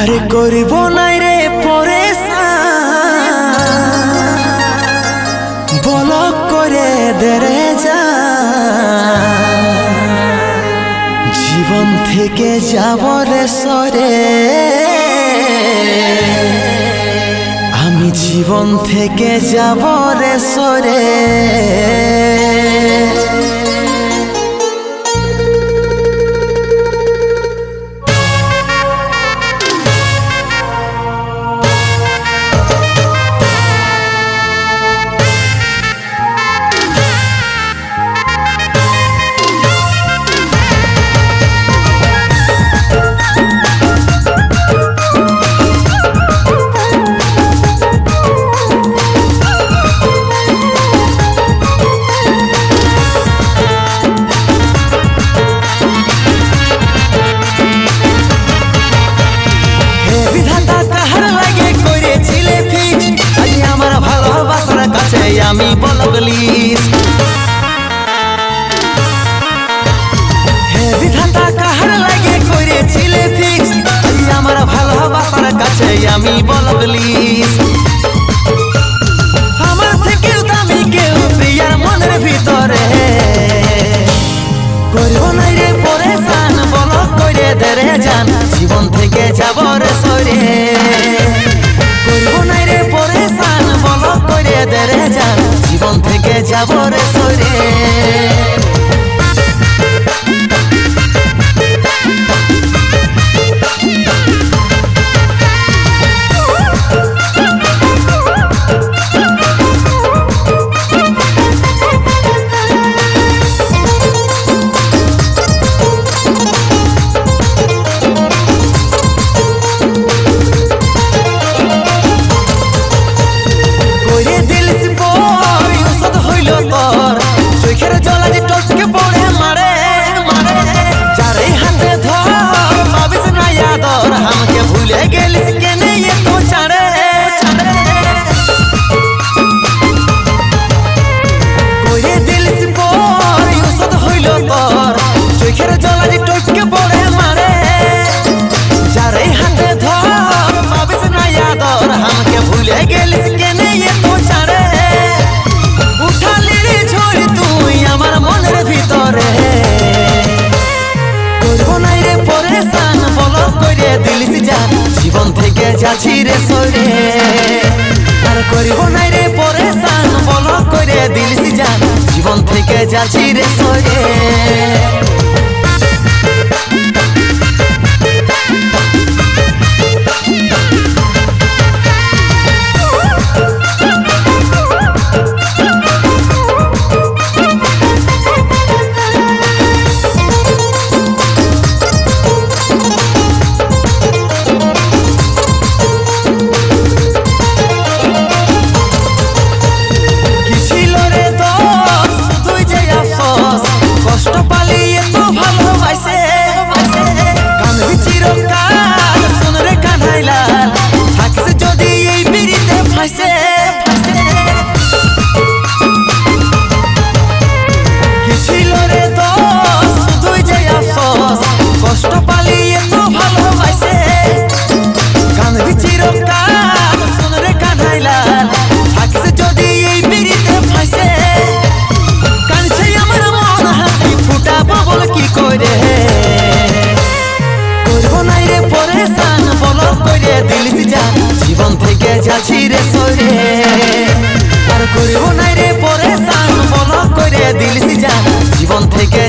আরে করিব নাই রে পরে বল করে দেরে যা। জীবন থেকে যাব রে সরে। আমি জীবন থেকে যাব রে সরে। আমি বলগলিস হে বিধাতা, কাহার লাগে করেছিলে ফিক্স? আমার ভালোবাসার কাছে আমি বলগলিস আমার থেকেও দামি কেউ প্রিয়ার মনের ভিতরে। নাই রে বল করে দেরে যান জীবন থেকে যাব রে থেকে যাচ্ছি রে সরে। আর করিব নাই রে পরেশান, বল করে জান। জীবন থেকে যাচ্ছি রে সরে।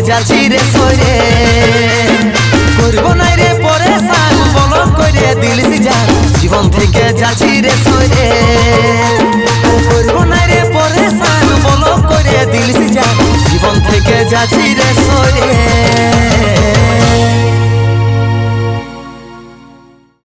যাচ্ছি রে সরে। করব নাই রে পরেশান বল করে দিলিস যা জীবন থেকে যাচ্ছি রে সরে। করব নাই রে পরেশান বল করে দিলিস যা জীবন থেকে যাচ্ছি রে সরে।